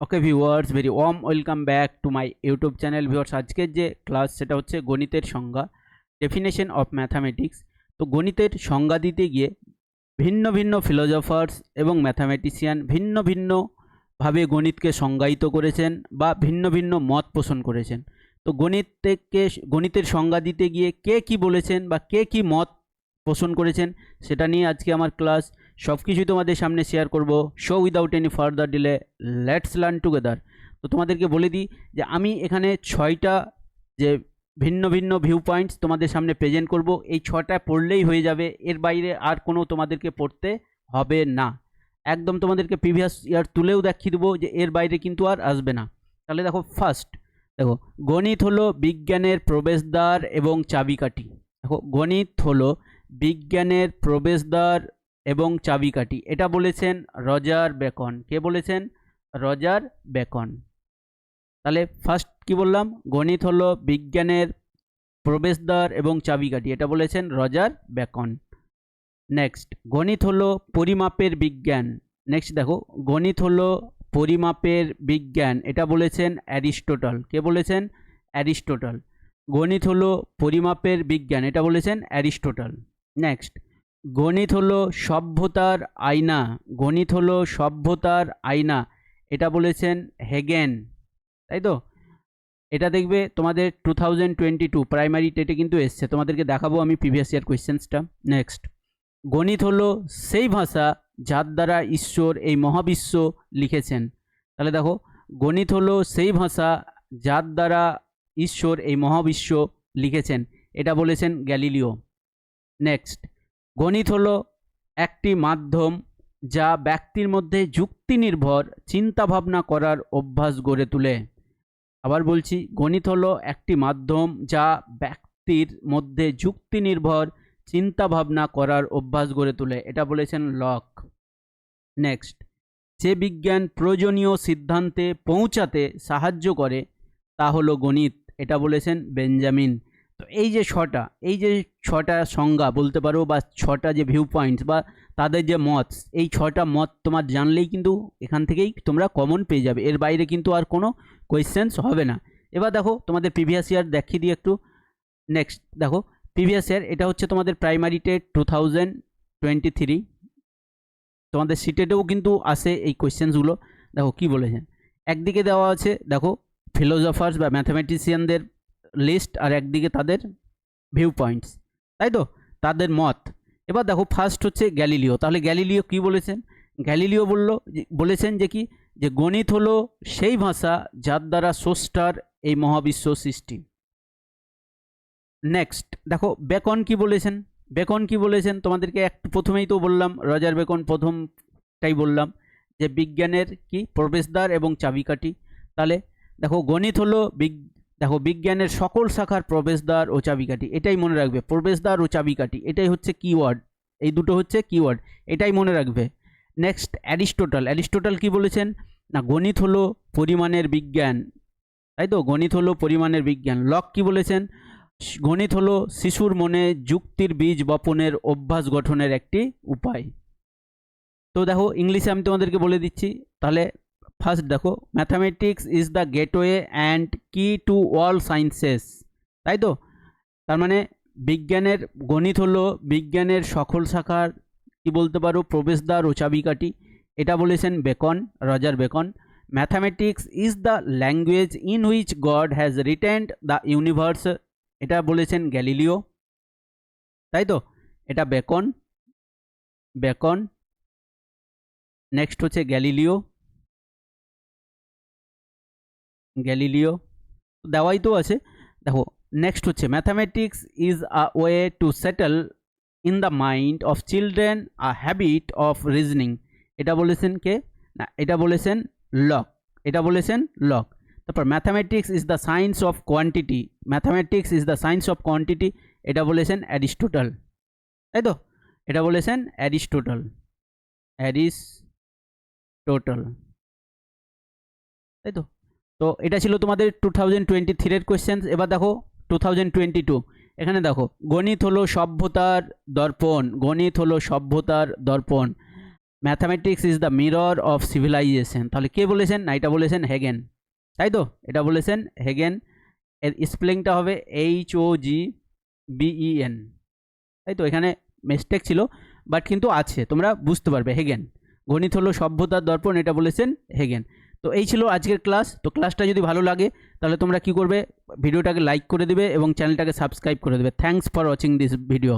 Okay viewers very warm welcome back to my YouTube channel viewers আজকের যে class সেটা হচ্ছে গণিতের সংজ্ঞা ডেফিনেশন অফ ম্যাথামেটিক্স তো গণিতের সংজ্ঞা দিতে গিয়ে ভিন্ন ভিন্ন ফিলোজফার্স এবং ম্যাথামেটিশিয়ান ভিন্ন ভিন্নভাবে গণিতকে সংজ্ঞায়িত করেছেন বা ভিন্ন ভিন্ন মত পোষণ করেছেন। তো গণিত থেকে গণিতের সংজ্ঞা দিতে গিয়ে কে কি বলেছেন বা কে কি মত পোষণ করেছেন, সেটা নিয়ে আজকে আমার ক্লাস সব কিছুই তোমাদের সামনে শেয়ার করব। So without any further delay let's learn together তো তোমাদেরকে বলে দিই যে, আমি এখানে ছয়টা যে ভিন্ন ভিন্ন ভিউ পয়েন্টস তোমাদের সামনে প্রেজেন্ট করব। এই ছটা পড়লেই হয়ে যাবে। এর বাইরে আর কোনো তোমাদেরকে পড়তে হবে না। একদম তোমাদেরকে প্রিভিয়াস ইয়ার তুলেও দেখিয়ে দেবো যে, এর বাইরে কিন্তু আর আসবে না। তাহলে দেখো ফার্স্ট দেখো, গণিত হলো বিজ্ঞানের প্রবেশদ্বার এবং চাবিকাঠি। দেখো, গণিত হলো বিজ্ঞানের প্রবেশদ্বার এবং চাবিকাঠি। এটা বলেছেন রজার বেকন। কে বলেছেন? Roger beacon. তাহলে ফার্স্ট কি বললাম? গণিত হলো বিজ্ঞানের প্রবেশদ্বার এবং চাবিকাঠি। এটা বলেছেন রজার বেকন। নেক্সট গণিত হলো পরিমাপের বিজ্ঞান। নেক্সট দেখো, গণিত হলো পরিমাপের বিজ্ঞান। এটা বলেছেন অ্যারিস্টোটল। কে বলেছেন? অ্যারিস্টোটল। গণিত হলো পরিমাপের বিজ্ঞান। এটা বলেছেন অ্যারিস্টোটল। নেক্সট গণিত হলো সভ্যতার আয়না, গণিত হলো সভ্যতার আয়না। এটা বলেছেন হেগেন, তাই তো? এটা দেখবে তোমাদের two thousand twenty two primary টেটে কিন্তু এসছে। তোমাদেরকে দেখাবো আমি প্রিভিয়াস ইয়ার কোয়েশ্চেন্সটা নেক্সট গণিত হলো সেই ভাষা যার দ্বারা ঈশ্বর এই মহাবিশ্ব লিখেছেন। তাহলে দেখো, গণিত হলো সেই ভাষা যার দ্বারা ঈশ্বর এই মহাবিশ্ব লিখেছেন। এটা বলেছেন গ্যালিলিও। নেক্সট গণিত হলো একটি মাধ্যম যা ব্যক্তির মধ্যে যুক্তি নির্ভর চিন্তাভাবনা করার অভ্যাস গড়ে তোলে। আবার বলছি, গণিত হলো একটি মাধ্যম যা ব্যক্তির মধ্যে যুক্তি নির্ভর চিন্তাভাবনা করার অভ্যাস গড়ে তোলে। এটা বলেছেন লক। নেক্সট, যে বিজ্ঞান প্রয়োজনীয় সিদ্ধান্তে পৌঁছাতে সাহায্য করে তা হলো গণিত। এটা বলেছেন বেঞ্জামিন। তো এই যে ছটা, এই যে ছটা সংজ্ঞা বলতে পারো বা ছটা যে ভিউ পয়েন্টস বা তাদের যে মত এই ছটা মত তোমার জানলেই কিন্তু এখান থেকেই তোমরা কমন পেয়ে যাবে। এর বাইরে কিন্তু আর কোনো কোয়েশ্চেন্স হবে না। এবার দেখো তোমাদের প্রিভিয়াস ইয়ার দেখিয়ে দিই একটু। নেক্সট দেখো প্রিভিয়াস ইয়ার এটা হচ্ছে তোমাদের primary TET two thousand twenty three তোমাদের সিটেটেও কিন্তু আসে এই কোয়েশ্চেন্সগুলো দেখো কি বলেছেন একদিকে দেওয়া আছে, দেখো ফিলোজফার্স বা ম্যাথামেটিশিয়ানদের লিস্ট আর একদিকে তাদের ভিউ পয়েন্টস তাই তো? তাদের মত। এবার দেখো ফার্স্ট হচ্ছে গ্যালিলিও তাহলে গ্যালিলিও কি বলেছেন? গ্যালিলিও বলল বলেছেন যে কি? যে গণিত হলো সেই ভাষা যার দ্বারা স্রষ্টার এই মহাবিশ্ব সৃষ্টি। নেক্সট দেখো বেকন কি বলেছেন? বেকন কি বলেছেন? তোমাদেরকে একটু প্রথমেই তো বললাম, রজার বেকন প্রথমটাই বললাম, যে বিজ্ঞানের কি? প্রবেশদ্বার এবং চাবিকাঠি। তাহলে দেখো গণিত হলো দেখো, বিজ্ঞানের সকল শাখার প্রবেশদ্বার ও চাবিকাঠি, এটাই মনে রাখবে। প্রবেশদ্বার ও চাবিকাঠি, এটাই হচ্ছে কিওয়ার্ড এই দুটো হচ্ছে কিওয়ার্ড এটাই মনে রাখবে। নেক্সট অ্যারিস্টোটল অ্যারিস্টোটল কি বলেছেন? না, গণিত হলো পরিমাণের বিজ্ঞান, তাই তো? গণিত হলো পরিমাণের বিজ্ঞান। লক কি বলেছেন? গণিত হলো শিশুর মনে যুক্তির বীজ বপনের অভ্যাস গঠনের একটি উপায়। তো দেখো ইংলিশে আমি তোমাদেরকে বলে দিচ্ছি, তাহলে ফার্স্ট দেখো mathematics is the gateway and key to all sciences তাই তো? তার মানে বিজ্ঞানের গণিত হলো বিজ্ঞানের সকল শাখার, কি বলতে পারো, প্রবেশদ্বার ও চাবিকাঠি। এটা বলেছেন Bacon, Roger Bacon. Mathematics is the language in which God has written the universe এটা বলেছেন গ্যালিলিও, তাই তো? এটা বেকন বেকন। নেক্সট হচ্ছে গ্যালিলিও। গ্যালিলিও দেওয়াই তো আছে। দেখো নেক্সট হচ্ছে mathematics is a way to settle in the mind of children a habit of reasoning এটা বলেছেন কে? না, এটা বলেছেন লক এটা বলেছেন লক তারপর mathematics is the science of quantity mathematics is the science of quantity এটা বলেছেন অ্যারিস্টোটল তাই তো? এটা বলেছেন অ্যারিস্টোটল অ্যারিস্টোটল তাই তো? তো এটা ছিল তোমাদের টু থাউজেন্ড টোয়েন্টি থ্রির কোয়েশ্চেন্স এবার দেখো টু থাউজেন্ড টোয়েন্টি টু এখানে দেখো, গণিত হলো সভ্যতার দর্পণ, গণিত হলো সভ্যতার দর্পণ। Mathematics is the mirror of civilisation তাহলে কে বলেছেন? না এটা বলেছেন হেগেন। তাই তো? এটা বলেছেন হেগেন। এর স্পেলিংটা হবে এইচ ও জি বিইএন তাই তো? এখানে মিস্টেক ছিল বাট কিন্তু আছে, তোমরা বুঝতে পারবে হেগেন। গণিত হলো সভ্যতার দর্পণ, এটা বলেছেন হেগেন। তো এই ছিল আজকের ক্লাস। তো ক্লাসটা যদি ভালো লাগে, তাহলে তোমরা কি করবে? ভিডিওটাকে লাইক করে দেবে এবং চ্যানেলটাকে সাবস্ক্রাইব করে দেবে। Thanks for watching this video